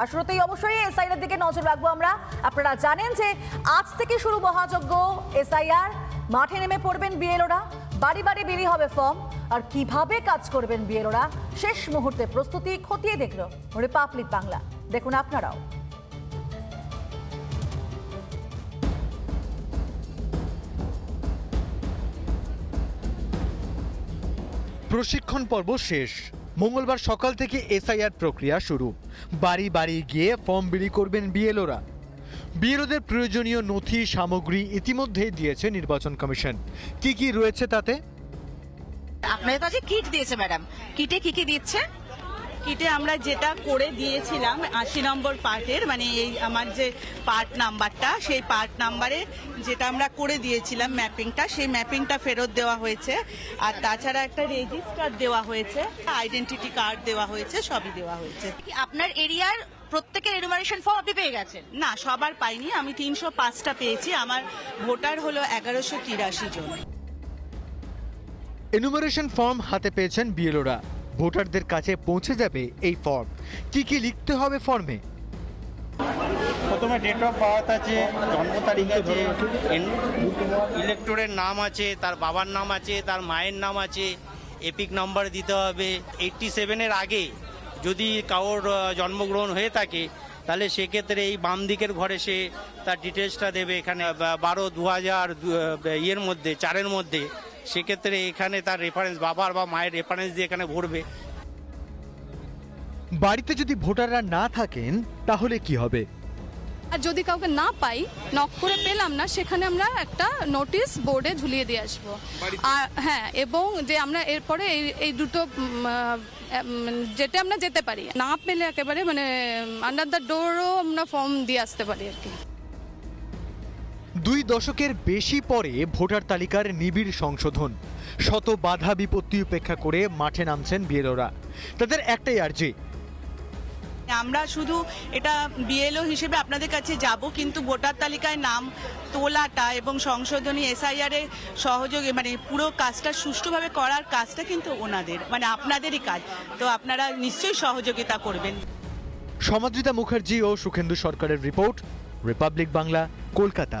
আর শুরুতেই অবশ্যই এসআইআর দিকে নজর রাখব আমরা। আপনারা জানেন যে আজ থেকে শুরু মহাযজ্ঞ এসআইআর। মাঠে নেমে পড়বেন বিএলওরা। বাড়ি বাড়ি বিলি হবে ফর্ম। আর কীভাবে কাজ করবেন বিএলওরা? শেষ মুহূর্তে প্রস্তুতি খতিয়ে দেখল রিপাবলিক বাংলা। দেখুন আপনারাও। প্রশিক্ষণ পর্ব শেষ। মঙ্গলবার সকাল থেকে এসআইআর প্রক্রিয়া শুরু। বাড়ি বাড়ি গিয়ে ফর্ম বিলি করবেন বিএলওরা। বিএলওদের প্রয়োজনীয় নথি, সামগ্রী ইতিমধ্যেই দিয়েছে নির্বাচন কমিশন। কি কি রয়েছে তাতে? আপনাদের কাছে কিট দিয়েছে ম্যাডাম কিটে কি কি দিচ্ছে? কিটে আমরা যেটা করে দিয়েছিলাম আশি নম্বর পার্টের মানে এই আমার যে পার্ট নাম্বারটা সেই পার্ট নাম্বারে যেটা আমরা করে দিয়েছিলাম ম্যাপিংটা সেই ম্যাপিংটা ফেরত দেওয়া হয়েছে। আর তাছাড়া একটা রেজিস্টার দেওয়া হয়েছে আইডেন্টিটি কার্ড দেওয়া হয়েছে সবই দেওয়া হয়েছে। আপনার এরিয়ার প্রত্যেকের এনুমারেশন ফর্ম আপনি পেয়ে গেছেন? না সবার পাইনি আমি তিনশো পাঁচটা পেয়েছি আমার ভোটার হলো এগারোশো তিরাশি জন। এনুমারেশন ফর্ম হাতে পেয়েছেন বিএলওরা। ভোটারদের কাছে পৌঁছে যাবে এই ফর্ম কি কি লিখতে হবে ফর্মে প্রথমে ডেট অফ বার্থ আছে, জন্ম তারিখ আছে ইলেকটরের নাম আছে, তার বাবার নাম আছে, তার মায়ের নাম আছে এপিক নাম্বার দিতে হবে। এইটটি সেভেনের আগে যদি কারোর জন্মগ্রহণ হয়ে থাকে, তাহলে সেক্ষেত্রে এই বাম দিকের ঘরে সে তার ডিটেলসটা দেবে এখানে বারো দু হাজার ইয়ের মধ্যে, চারের মধ্যে। সেক্ষেত্রে এখানে তার রেফারেন্স বাবার বা মায়ের রেফারেন্স দিয়ে এখানে ভরবে বাড়িতে যদি ভোটাররা না থাকেন তাহলে কি হবে? আর যদি কাউকে না পাই নক করে পেলাম না সেখানে আমরা একটা নোটিশ বোর্ডে ঝুলিয়ে দিয়ে আসব। আর হ্যাঁ এবং যে আমরা এরপরে এই এই দুটো যেটা আমরা যেতে পারি না পেলে একেবারে মানে আন্ডার দ্য ডোরও আমরা ফর্ম দিয়ে আসতে পারি আর কি। দুই দশকের বেশি পরে ভোটার তালিকার নিবিড় সংশোধন। শত বাধা বিপত্তি উপেক্ষা করে মাঠে নামছেন বিএলওরা। তাদের একটাই আর্জি আমরা শুধু এটা বিএলও হিসেবে আপনাদের কাছে যাব কিন্তু ভোটার তালিকায় নাম তোলাটা এবং সংশোধনী এসআইআর এর সহযোগে মানে পুরো কাজটা সুষ্ঠুভাবে করার কাজটা কিন্তু ওনাদের মানে আপনাদেরই কাজ। তো আপনারা নিশ্চয়ই সহযোগিতা করবেন। সমাদ্রিতা মুখার্জি ও সুখেন্দু সরকারের রিপোর্ট রিপাবলিক বাংলা কলকাতা।